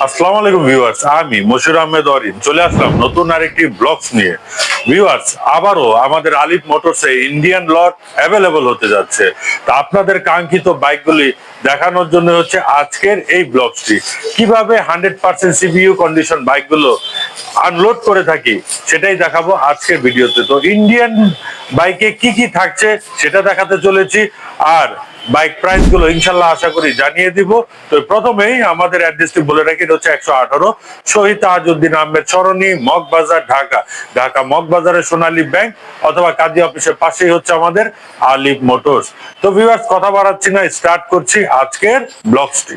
আলাইকুম ভিউয়ার্স, আমি মশির আহমেদ অরিন। চলে আসলাম নতুন আরেকটি ব্লগস নিয়ে। ভিউয়ার্স, আবারও আমাদের আলিফ মোটরসে ইন্ডিয়ান লট অ্যাভেলেবল হতে যাচ্ছে। তা আপনাদের কাঙ্ক্ষিত বাইকগুলি দেখানোর জন্য হচ্ছে আজকের এই ব্লগসটি কীভাবে হান্ড্রেড পার্সেন্ট সিপিইউ কন্ডিশন বাইকগুলো আনলোড করে থাকি, সেটাই দেখাবো আজকের ভিডিওতে। তো ইন্ডিয়ান বাইকে কি কি থাকছে সেটা দেখাতে চলেছি। আর বাইক প্রাইসগুলো ইনশাল্লাহ আশা করি জানিয়ে দিব। তো প্রথমেই আমাদের অ্যাড্রেসটি বলে রাখি হচ্ছে একশো আঠারো শহীদ তাজউদ্দিন আহমেদ সরণি, মগবাজার, ঢাকা। ঢাকা মগবাজারের সোনালী ব্যাংক অথবা কাজী অফিসের পাশেই হচ্ছে আমাদের আলিফ মোটরস। তো ভিউয়ার্স কথা বাড়াচ্ছি না স্টার্ট করছি আজকের ব্লগসটি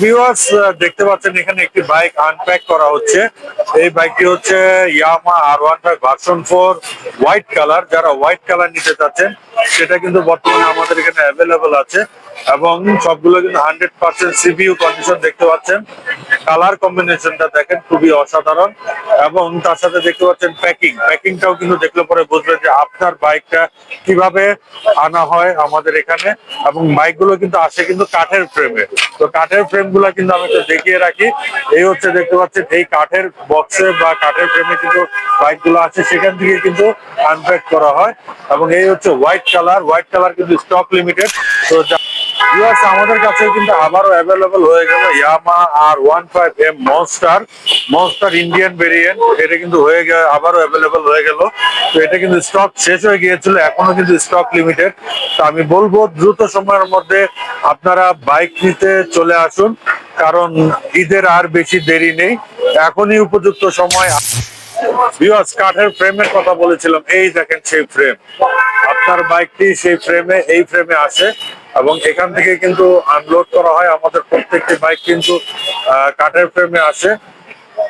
ভিউয়ার্স দেখতে পাচ্ছেন এখানে একটি বাইক আনপ্যাক করা হচ্ছে। এই বাইকটি হচ্ছে Yamaha R one five version four white colour যারা হোয়াইট কালার নিতে চাচ্ছেন, সেটা কিন্তু বর্তমানে আমাদের এখানে অ্যাভেলেবেল আছে। এবং সবগুলো কিন্তু হান্ড্রেড পার্সেন্ট সিপিইউ কন্ডিশন দেখতে পাচ্ছেন। কালার কম্বিনেশনটা দেখেন, খুবই অসাধারণ। এবং তার সাথে দেখতে পাচ্ছেন প্যাকিং প্যাকিংটাও কিন্তু দেখলে পরে বুঝবেন যে আপনার বাইকটা কীভাবে আনা হয় আমাদের এখানে। এবং বাইকগুলো কিন্তু আসে কিন্তু কাঠের ফ্রেমে তো কাঠের ফ্রেমগুলা কিন্তু আমি একটু দেখিয়ে রাখি। এই হচ্ছে দেখতে পাচ্ছেন, এই কাঠের বক্সে বা কাঠের ফ্রেমে কিন্তু বাইকগুলো আছে সেখান থেকে কিন্তু আনপ্যাক করা হয়। এবং এই হচ্ছে হোয়াইট কালার হোয়াইট কালার কিন্তু স্টক লিমিটেড তো ভিউয়ার্স আমাদের কাছে কিন্তু আবারও অ্যাভেলেবল হয়ে গেল Yamaha R one five M monster monster Indian variant এটা কিন্তু হয়ে গেল আবারও অ্যাভেলেবল হয়ে গেল। তো এটা কিন্তু স্টক শেষ হয়ে গিয়েছিল, এখনও কিন্তু স্টক লিমিটেড তো আমি বলব, দ্রুত সময়ের মধ্যে আপনারা বাইক নিতে চলে আসুন, কারণ ঈদের আর বেশি দেরি নেই। এখনই উপযুক্ত সময়। কাঠের ফ্রেমের কথা বলেছিলাম, এই দেখেন সেই ফ্রেম আপনার বাইকটি সেই ফ্রেমে এই ফ্রেমে আসে। এবং এখান থেকে কিন্তু আনলোড করা হয়। আমাদের প্রত্যেকটি বাইক কিন্তু কাঠের ফ্রেমে আসে।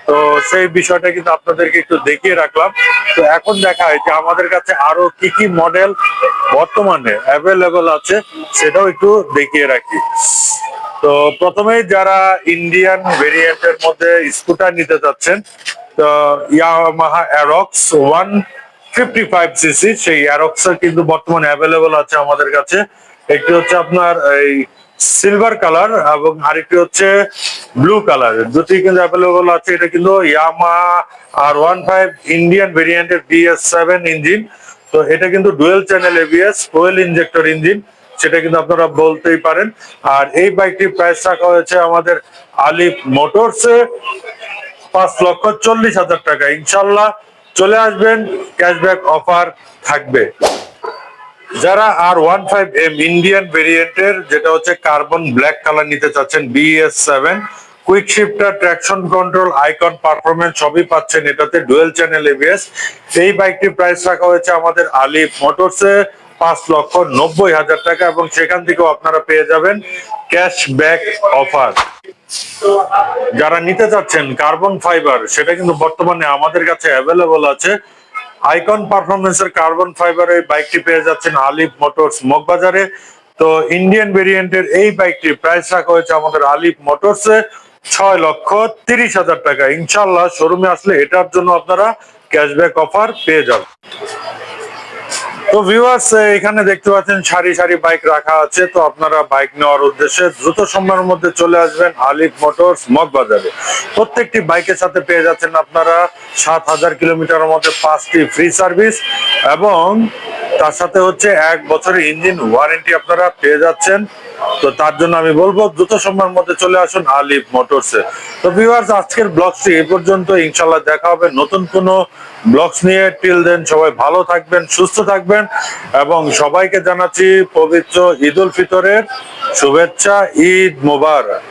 তো সেই বিষয়টা কিন্তু আপনাদেরকে একটু দেখিয়ে রাখলাম। তো এখন দেখায় যে আমাদের কাছে আরও কি কি মডেল বর্তমানে অ্যাভেলেবল আছে, সেটাও একটু দেখিয়ে রাখি। তো প্রথমেই যারা ইন্ডিয়ান ভেরিয়েন্টের মধ্যে স্কুটার নিতে চাচ্ছেন, তো Yamaha Aerox one fifty five CC সেই অ্যারক্স কিন্তু বর্তমানে অ্যাভেলেবল আছে আমাদের কাছে। একটি হচ্ছে আপনার এই সিলভার কালার এবং আরেকটি হচ্ছে ব্লু কালার দুটি কিন্তু অ্যাভেলেবল আছে। এটা কিন্তু Yamaha R one five Indian ভেরিয়েন্টের বিএস সেভেন ইঞ্জিন তো এটা কিন্তু dual channel ABS fuel injector engine সেটা কিন্তু আপনারা বলতেই পারেন। আর এই বাইকটির প্রাইস রাখা হয়েছে আমাদের আলিফ মোটরসে পাঁচ লক্ষ চল্লিশ হাজার টাকা। ইনশাল্লাহ চলে আসবেন ক্যাশব্যাক অফার থাকবে। যারা R one five M Indian ভেরিয়েন্টের যেটা হচ্ছে কার্বন ব্ল্যাক কালার নিতে চাচ্ছেন BS seven quick shifter traction control icon performance সবই পাচ্ছেন এটাতে ডুয়েল চ্যানেল এবিএস এই বাইকটির প্রাইস রাখা হয়েছে আমাদের আলিফ মোটরসে পাঁচ লক্ষ নব্বই হাজার টাকা এবং সেখান থেকেও আপনারা পেয়ে যাবেন ক্যাশব্যাক অফার যারা নিতে চাচ্ছেন কার্বন ফাইবার সেটা কিন্তু বর্তমানে আমাদের কাছে অ্যাভেলেবল আছে। আইকন পারফরমেন্সের কার্বন ফাইবার এই বাইকটি পেয়ে যাচ্ছেন আলিফ মোটরস মগবাজারে। তো ইন্ডিয়ান ভেরিয়েন্টের এই বাইকটি প্রাইস রাখা হয়েছে আমাদের আলিফ মোটরসে ছয় লক্ষ তিরিশ হাজার টাকা। ইনশাল্লাহ শোরুমে আসলে এটার জন্য আপনারা ক্যাশব্যাক অফার পেয়ে যাবেন। তো ভিউয়ার্স এখানে দেখতে পাচ্ছেন সারি সারি বাইক রাখা আছে। তো আপনারা বাইক নেওয়ার উদ্দেশ্যে দ্রুত সময়ের মধ্যে চলে আসবেন আলিফ মোটরস মগবাজারে। প্রত্যেকটি বাইকের সাথে পেয়ে যাচ্ছেন আপনারা সাত হাজার কিলোমিটারের মধ্যে পাঁচটি ফ্রি সার্ভিস এবং তার সাথে হচ্ছে এক বছরের ইঞ্জিন ওয়ারেন্টি আপনারা পেয়ে যাচ্ছেন। তো তার জন্য আমি বলব, দ্রুত সময়ের মধ্যে চলে আসুন আলিফ মোটরসে তো ভিউয়ার্স আজকের ব্লগটি এই পর্যন্ত ইনশাল্লাহ দেখা হবে নতুন কোনো ব্লগস নিয়ে। টিল দেন সবাই ভালো থাকবেন, সুস্থ থাকবেন, এবং সবাইকে জানাচ্ছি পবিত্র ঈদ উল ফিতরের শুভেচ্ছা, ঈদ মোবারক।